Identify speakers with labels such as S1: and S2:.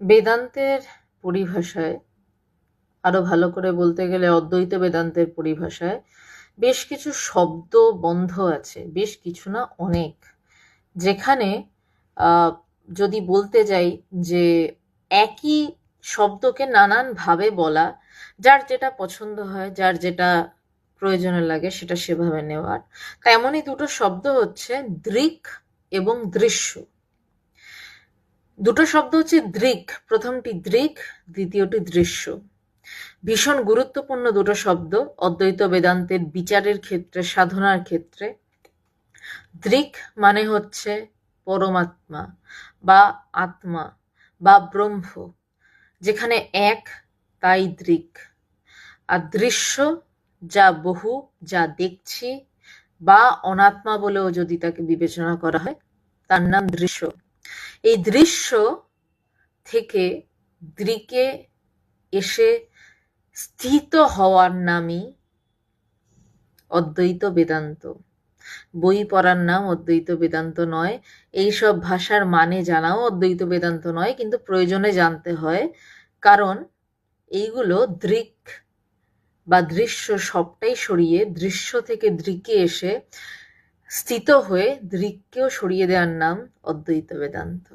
S1: বেদান্তের পরিভাষায়, আরও ভালো করে বলতে গেলে অদ্বৈত বেদান্তের পরিভাষায় বেশ কিছু শব্দ বন্ধ আছে, বেশ কিছু না অনেক। যেখানে যদি বলতে যাই যে একই শব্দকে নানান ভাবে বলা, যার যেটা পছন্দ হয়, যার যেটা প্রয়োজনে লাগে সেটা সেভাবে নেওয়ার, তেমনই দুটো শব্দ হচ্ছে দৃক এবং দৃশ্য। দুটো শব্দ হচ্ছে দৃক। প্রথমটি দৃক, দ্বিতীয়টি দৃশ্য। ভীষণ গুরুত্বপূর্ণ দুটো শব্দ, অদ্বৈত বেদান্তের বিচারের ক্ষেত্রে, সাধনার ক্ষেত্রে। দৃক মানে হচ্ছে পরমাত্মা বা আত্মা বা ব্রহ্ম, যেখানে এক তাই দৃক। আর দৃশ্য যা বহু, যা দেখছি বা অনাত্মা বলেও যদি তাকে বিবেচনা করা হয়, তার নাম দৃশ্য। এই দৃশ্য থেকে দৃকে এসে স্থিত হওয়ার নামই অদ্বৈত বেদান্ত। বই পড়ার নাম অদ্বৈত বেদান্ত নয়। এইসব ভাষার মানে জানাও অদ্বৈত বেদান্ত নয়, কিন্তু প্রয়োজনে জানতে হয়। কারণ এইগুলো দৃক বা দৃশ্য সবটাই সরিয়ে দৃশ্য থেকে দৃকে এসে স্থিত হয়ে দৃককেও সরিয়ে দেওয়ার নাম অদ্বৈত বেদান্ত।